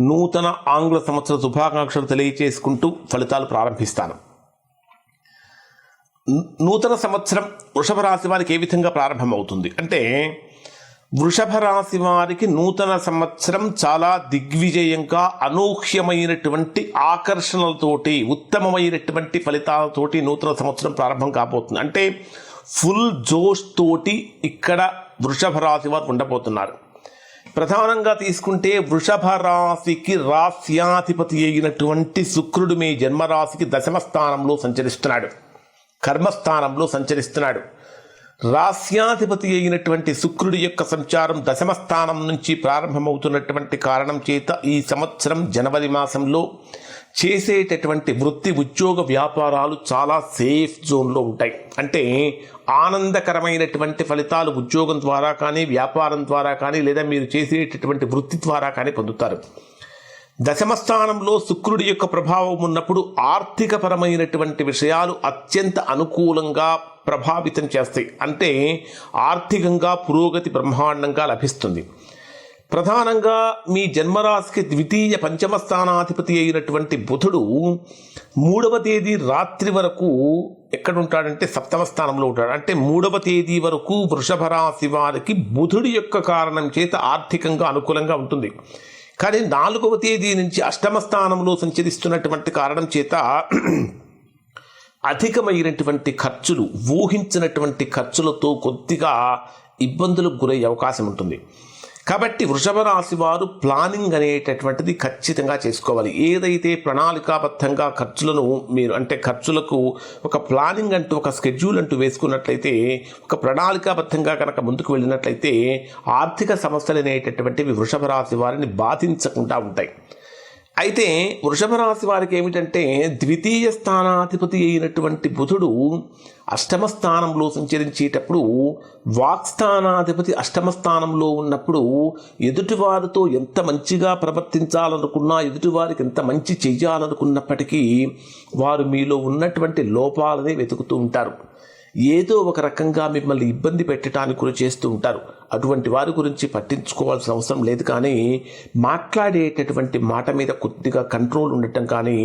నూతన ఆంగ్ల సంవత్సర శుభాకాంక్షలు తెలియచేసుకుంటూ ఫలితాలు ప్రారంభిస్తాను. నూతన సంవత్సరం వృషభ రాశి వారికి ఏ విధంగా ప్రారంభమవుతుంది? అంటే వృషభ రాశి వారికి నూతన సంవత్సరం చాలా దిగ్విజయంగా అనూహ్యమైనటువంటి ఆకర్షణలతోటి ఉత్తమమైనటువంటి ఫలితాలతోటి నూతన సంవత్సరం ప్రారంభం కాబోతుంది. అంటే ఫుల్ జోష్ తోటి ఇక్కడ వృషభ రాశి వారు ఉండబోతున్నారు. ప్రధానంగా తీసుకుంటే వృషభ రాశికి రాస్యాధిపతి అయినటువంటి శుక్రుడు మీ జన్మరాశికి దశమ స్థానంలో సంచరిస్తున్నాడు. కర్మస్థానంలో సంచరిస్తున్నాడు. రాస్యాధిపతి అయినటువంటి శుక్రుడి యొక్క సంచారం దశమ స్థానం నుంచి ప్రారంభమవుతున్నటువంటి కారణం చేత ఈ సంవత్సరం జనవరి మాసంలో చేసేటటువంటి వృత్తి ఉద్యోగ వ్యాపారాలు చాలా సేఫ్ జోన్లో ఉంటాయి. అంటే ఆనందకరమైనటువంటి ఫలితాలు ఉద్యోగం ద్వారా కానీ వ్యాపారం ద్వారా కానీ లేదా మీరు చేసేటటువంటి వృత్తి ద్వారా కానీ పొందుతారు. దశమస్థానంలో శుక్రుడి యొక్క ప్రభావం ఉన్నప్పుడు ఆర్థికపరమైనటువంటి విషయాలు అత్యంత అనుకూలంగా ప్రభావితం చేస్తాయి. అంటే ఆర్థికంగా పురోగతి బ్రహ్మాండంగా లభిస్తుంది. ప్రధానంగా మీ జన్మరాశికి ద్వితీయ పంచమ స్థానాధిపతి అయినటువంటి బుధుడు మూడవ తేదీ రాత్రి వరకు ఎక్కడ ఉంటాడంటే సప్తమ స్థానంలో ఉంటాడు. అంటే మూడవ తేదీ వరకు వృషభ రాశి వారికి బుధుడి యొక్క కారణం చేత ఆర్థికంగా అనుకూలంగా ఉంటుంది. కానీ నాలుగవ తేదీ నుంచి అష్టమ స్థానంలో సంచరిస్తున్నటువంటి కారణం చేత అధికమైనటువంటి ఖర్చులు ఊహించినటువంటి ఖర్చులతో కొద్దిగా ఇబ్బందులకు గురయ్యే అవకాశం ఉంటుంది. కాబట్టి వృషభ రాశి వారు ప్లానింగ్ అనేటటువంటిది ఖచ్చితంగా చేసుకోవాలి. ఏదైతే ప్రణాళికాబద్ధంగా ఖర్చులను మీరు అంటే ఖర్చులకు ఒక ప్లానింగ్ అంటూ ఒక స్కెడ్యూల్ అంటూ వేసుకున్నట్లయితే ఒక ప్రణాళికాబద్ధంగా కనుక ముందుకు వెళ్ళినట్లయితే ఆర్థిక సమస్యలు అనేటటువంటివి వృషభ రాశి వారిని బాధించకుండా ఉంటాయి. అయితే వృషభ రాశి వారికి ఏమిటంటే ద్వితీయ స్థానాధిపతి అయినటువంటి బుధుడు అష్టమ స్థానంలో సంచరించేటప్పుడు వాక్స్థానాధిపతి అష్టమ స్థానంలో ఉన్నప్పుడు ఎదుటివారితో ఎంత మంచిగా ప్రవర్తించాలనుకున్నా ఎదుటివారికి ఎంత మంచి చెయ్యాలనుకున్నప్పటికీ వారు మీలో ఉన్నటువంటి లోపాలనే వెతుకుతూ ఉంటారు. ఏదో ఒక రకంగా మిమ్మల్ని ఇబ్బంది పెట్టడానికి కూడా చేస్తూ ఉంటారు. అటువంటి వారి గురించి పట్టించుకోవాల్సిన అవసరం లేదు కానీ మాట్లాడేటటువంటి మాట మీద కొద్దిగా కంట్రోల్ ఉండటం కానీ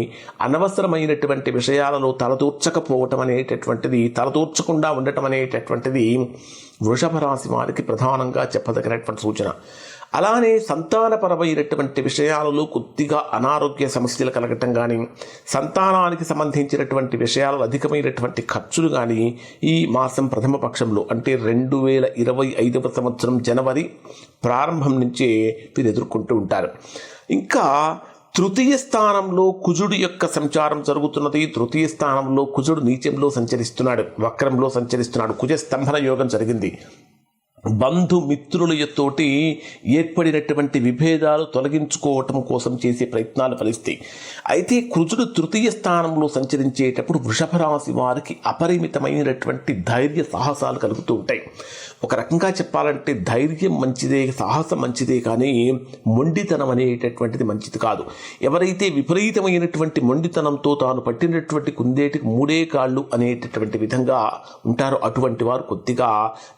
అనవసరమైనటువంటి విషయాలలో తలదూర్చకపోవటం అనేటటువంటిది తలదూర్చకుండా ఉండటం అనేటటువంటిది వృషభ రాశి వారికి ప్రధానంగా చెప్పదగినటువంటి సూచన. అలానే సంతానపరమైనటువంటి విషయాలలో కొద్దిగా అనారోగ్య సమస్యలు కలగటం కానీ సంతానానికి సంబంధించినటువంటి విషయాలలో అధికమైనటువంటి ఖర్చులు కానీ ఈ మాసం ప్రథమ పక్షంలో అంటే రెండు వేల ఇరవై ఐదవ సంవత్సరం జనవరి ప్రారంభం నుంచే వీరు ఎదుర్కొంటూ ఉంటారు. ఇంకా తృతీయ స్థానంలో కుజుడు యొక్క సంచారం జరుగుతున్నది. తృతీయ స్థానంలో కుజుడు నీచంలో సంచరిస్తున్నాడు వక్రంలో సంచరిస్తున్నాడు కుజ స్తంభన యోగం జరిగింది. బంధుమిత్రులతోటి ఏర్పడినటువంటి విభేదాలు తొలగించుకోవటం కోసం చేసే ప్రయత్నాలు ఫలిస్తాయి. అయితే కుజుడు తృతీయ స్థానంలో సంచరించేటప్పుడు వృషభ రాశి వారికి అపరిమితమైనటువంటి ధైర్య సాహసాలు కలుగుతూ ఉంటాయి. ఒక రకంగా చెప్పాలంటే ధైర్యం మంచిదే సాహసం మంచిదే కానీ మొండితనం అనేటటువంటిది మంచిది కాదు. ఎవరైతే విపరీతమైనటువంటి మొండితనంతో తాను పట్టినటువంటి కుందేటికి మూడే కాళ్ళు అనేటటువంటి విధంగా ఉంటారో అటువంటి వారు కొద్దిగా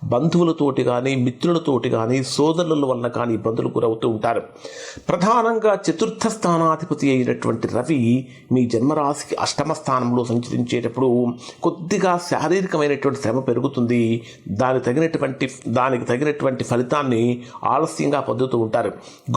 బంధువులతోటి కానీ మిత్రులతోటి కానీ సోదరుల వలన కానీ ఇబ్బందులు గురవుతూ ఉంటారు. ప్రధానంగా చతుర్థ స్థానాధిపతి అయినటువంటి రవి మీ జన్మరాశికి అష్టమ స్థానంలో సంచరించేటప్పుడు కొద్దిగా శారీరకమైనటువంటి శ్రమ పెరుగుతుంది. దానికి తగినటువంటి దానికి తగినటువంటి ఫలితాన్ని ఆలస్యంగా పొందుతూ ఉంటారు.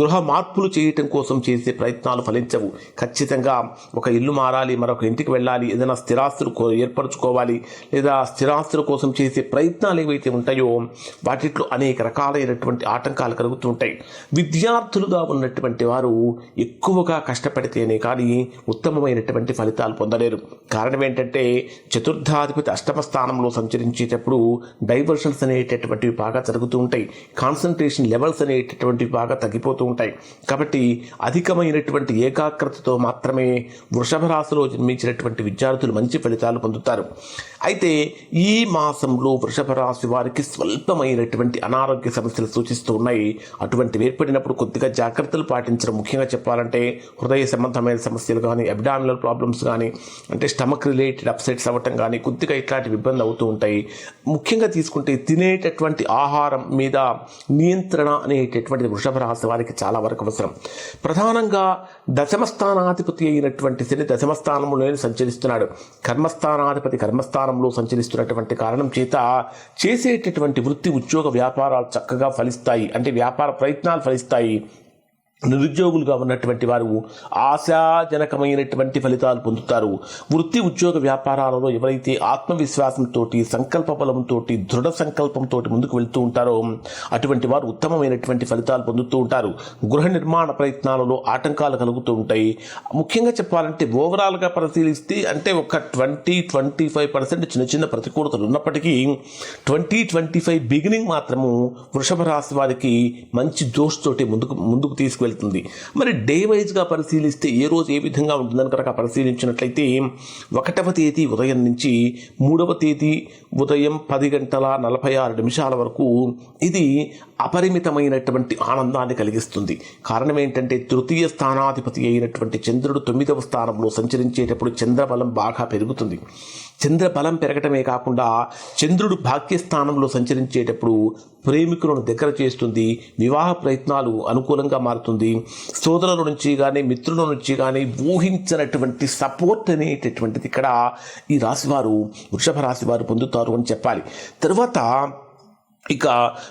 గృహ మార్పులు చేయటం కోసం చేసే ప్రయత్నాలు ఫలించవు. ఖచ్చితంగా ఒక ఇల్లు మారాలి మరొక ఇంటికి వెళ్ళాలి ఏదైనా స్థిరాస్తులు ఏర్పరచుకోవాలి లేదా స్థిరాస్తుల కోసం చేసే ప్రయత్నాలు ఏవైతే ఉంటాయో వాటిలో అనేక రకాలైనటువంటి ఆటంకాలు కలుగుతూ ఉంటాయి. విద్యార్థులుగా ఉన్నటువంటి వారు ఎక్కువగా కష్టపడితేనే కానీ ఉత్తమమైనటువంటి ఫలితాలు పొందలేరు. కారణం ఏంటంటే చతుర్థాధిపతి అష్టమ స్థానంలో సంచరించేటప్పుడు డైవర్షన్స్ అనేటటువంటి అనేటటువంటివి బాగా జరుగుతూ ఉంటాయి. కాన్సన్ట్రేషన్ లెవెల్స్ అనేటటువంటివి బాగా తగ్గిపోతూ ఉంటాయి. కాబట్టి అధికమైనటువంటి ఏకాగ్రతతో మాత్రమే వృషభ రాశిలో జన్మించినటువంటి విద్యార్థులు మంచి ఫలితాలు పొందుతారు. అయితే ఈ మాసంలో వృషభ రాశి వారికి స్వల్పమైనటువంటి అనారోగ్య సమస్యలు సూచిస్తూ ఉన్నాయి. అటువంటి ఏర్పడినప్పుడు కొద్దిగా జాగ్రత్తలు పాటించడం ముఖ్యంగా చెప్పాలంటే హృదయ సంబంధమైన సమస్యలు కానీ అబ్డామినల్ ప్రాబ్లమ్స్ కానీ అంటే స్టమక్ రిలేటెడ్ అప్సెట్స్ అవ్వటం కానీ కొద్దిగా ఇట్లాంటి ఇబ్బంది అవుతూ ఉంటాయి. ముఖ్యంగా తీసుకుంటే తినేటటువంటి ఆహారం మీద నియంత్రణ అనేటటువంటిది వృషభ రాశి వారికి చాలా వరకు అవసరం. ప్రధానంగా దశమస్థానాధిపతి అయినటువంటి శని దశమస్థానంలోనే సంచరిస్తున్నాడు. కర్మస్థానాధిపతి కర్మస్థానంలో సంచరిస్తున్నటువంటి కారణం చేత చేసేటటువంటి వృత్తి ఉద్యోగ వ్యాపారాలు చక్కగా ఫలిస్తాయి. అంటే వ్యాపార ప్రయత్నాలు ఫలిస్తాయి. నిరుద్యోగులుగా ఉన్నటువంటి వారు ఆశాజనకమైనటువంటి ఫలితాలు పొందుతారు. వృత్తి ఉద్యోగ వ్యాపారాలలో ఎవరైతే ఆత్మవిశ్వాసంతో సంకల్ప బలంతో దృఢ సంకల్పంతో ముందుకు వెళ్తూ ఉంటారో అటువంటి వారు ఉత్తమమైనటువంటి ఫలితాలు పొందుతూ ఉంటారు. గృహ నిర్మాణ ప్రయత్నాలలో ఆటంకాలు కలుగుతూ ఉంటాయి. ముఖ్యంగా చెప్పాలంటే ఓవరాల్గా పరిశీలిస్తే అంటే ఒక ట్వంటీ ట్వంటీ ఫైవ్ పర్సెంట్ చిన్న చిన్న ప్రతికూలతలు ఉన్నప్పటికీ ట్వంటీ ట్వంటీ ఫైవ్ బిగినింగ్ మాత్రము వృషభ రాశి వారికి మంచి జోష్ తోటి ముందుకు ముందుకు వెళ్తుంది. మరి డే వైజ్గా పరిశీలిస్తే ఏ రోజు ఏ విధంగా ఉంటుందని కనుక పరిశీలించినట్లయితే ఒకటవ తేదీ ఉదయం నుంచి మూడవ తేదీ ఉదయం పది గంటల నలభై ఆరు నిమిషాల వరకు ఇది అపరిమితమైనటువంటి ఆనందాన్ని కలిగిస్తుంది. కారణం ఏంటంటే తృతీయ స్థానాధిపతి అయినటువంటి చంద్రుడు తొమ్మిదవ స్థానంలో సంచరించేటప్పుడు చంద్రబలం బాగా పెరుగుతుంది. చంద్రబలం పెరగటమే కాకుండా చంద్రుడు భాగ్యస్థానంలో సంచరించేటప్పుడు ప్రేమికులను దగ్గర చేస్తుంది వివాహ ప్రయత్నాలు అనుకూలంగా మారుతుంది. సోదరుల నుంచి కానీ మిత్రుల నుంచి కానీ ఊహించినటువంటి సపోర్ట్ అనేటటువంటిది ఇక్కడ ఈ రాశివారు వృషభ రాశి వారు పొందుతారు అని చెప్పాలి. తర్వాత ఇక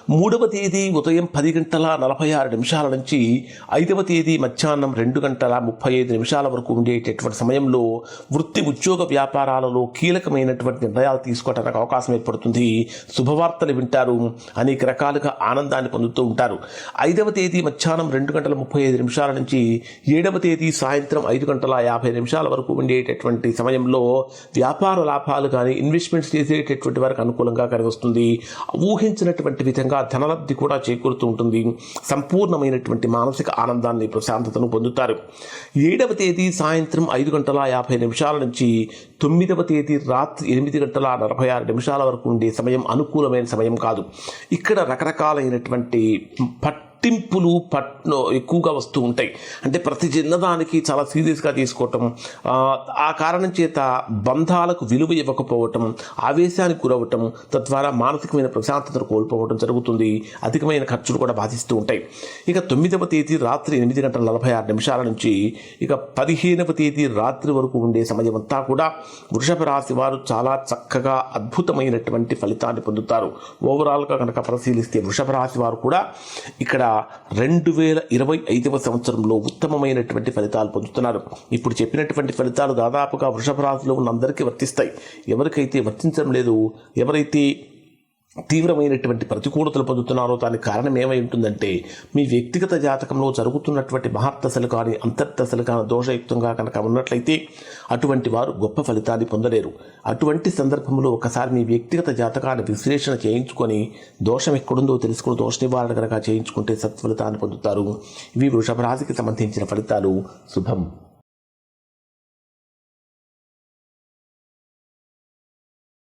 మూడవ తేదీ ఉదయం పది గంటల నలభై ఆరు నిమిషాల నుంచి ఐదవ తేదీ మధ్యాహ్నం రెండు గంటల ముప్పై ఐదు నిమిషాల వరకు ఉండేటటువంటి సమయంలో వృత్తి ఉద్యోగ వ్యాపారాలలో కీలకమైనటువంటి నిర్ణయాలు తీసుకోవడానికి అవకాశం ఏర్పడుతుంది. శుభవార్తలు వింటారు. అనేక రకాలుగా ఆనందాన్ని పొందుతూ ఉంటారు. ఐదవ తేదీ మధ్యాహ్నం రెండు గంటల ముప్పై ఐదు నిమిషాల నుంచి ఏడవ తేదీ సాయంత్రం ఐదు గంటల యాభై నిమిషాల వరకు ఉండేటటువంటి సమయంలో వ్యాపార లాభాలు కానీ ఇన్వెస్ట్మెంట్స్ చేసేటటువంటి వారికి అనుకూలంగా కలిగి వస్తుంది ఊహించినటువంటి విధంగా ధనలబ్ధి కూడా చేకూరుతూ ఉంటుంది. సంపూర్ణమైనటువంటి మానసిక ఆనందాన్ని ప్రశాంతతను పొందుతారు. ఏడవ తేదీ సాయంత్రం ఐదు గంటల యాభై నిమిషాల నుంచి తొమ్మిదవ తేదీ రాత్రి ఎనిమిది గంటల నలభై ఆరు నిమిషాల వరకు ఉండే సమయం అనుకూలమైన సమయం కాదు. ఇక్కడ రకరకాలైనటువంటి పట్ పట్టింపులు పట్ ఎక్కువగా వస్తూ ఉంటాయి. అంటే ప్రతి చిన్నదానికి చాలా సీరియస్గా తీసుకోవటం ఆ, ఆ కారణం చేత బంధాలకు విలువ ఇవ్వకపోవటం ఆవేశానికి గురవటం తద్వారా మానసికమైన ప్రశాంతతను కోల్పోవటం జరుగుతుంది. అధికమైన ఖర్చులు కూడా బాధిస్తూ ఉంటాయి. ఇక తొమ్మిదవ తేదీ రాత్రి ఎనిమిది గంటల నలభై ఆరు నిమిషాల నుంచి ఇక పదిహేనవ తేదీ రాత్రి వరకు ఉండే సమయం అంతా కూడా వృషభ రాశి వారు చాలా చక్కగా అద్భుతమైనటువంటి ఫలితాన్ని పొందుతారు. ఓవరాల్గా కనుక పరిశీలిస్తే వృషభ రాశి వారు కూడా ఇక్కడ రెండు వేల ఇరవై ఐదవ సంవత్సరంలో ఉత్తమమైనటువంటి ఫలితాలు పొందుతున్నారు. ఇప్పుడు చెప్పినటువంటి ఫలితాలు దాదాపుగా వృషభ రాశిలో ఉన్న అందరికీ వర్తిస్తాయి. ఎవరికైతే వర్తించడం లేదు ఎవరైతే తీవ్రమైనటువంటి ప్రతికూలతలు పొందుతున్నారో దానికి కారణం ఏమై ఉంటుందంటే మీ వ్యక్తిగత జాతకంలో జరుగుతున్నటువంటి మహర్దశలు కానీ అంతర్దశలు కానీ దోషయుక్తంగా కనుక ఉన్నట్లయితే అటువంటి వారు గొప్ప ఫలితాన్ని పొందలేరు. అటువంటి సందర్భంలో ఒకసారి మీ వ్యక్తిగత జాతకాన్ని విశ్లేషణ చేయించుకొని దోషం ఎక్కడుందో తెలుసుకుని దోష నివారణ కనుక చేయించుకుంటే సత్ఫలితాన్ని పొందుతారు. ఇవి వృషభ రాశికి సంబంధించిన ఫలితాలు. శుభం.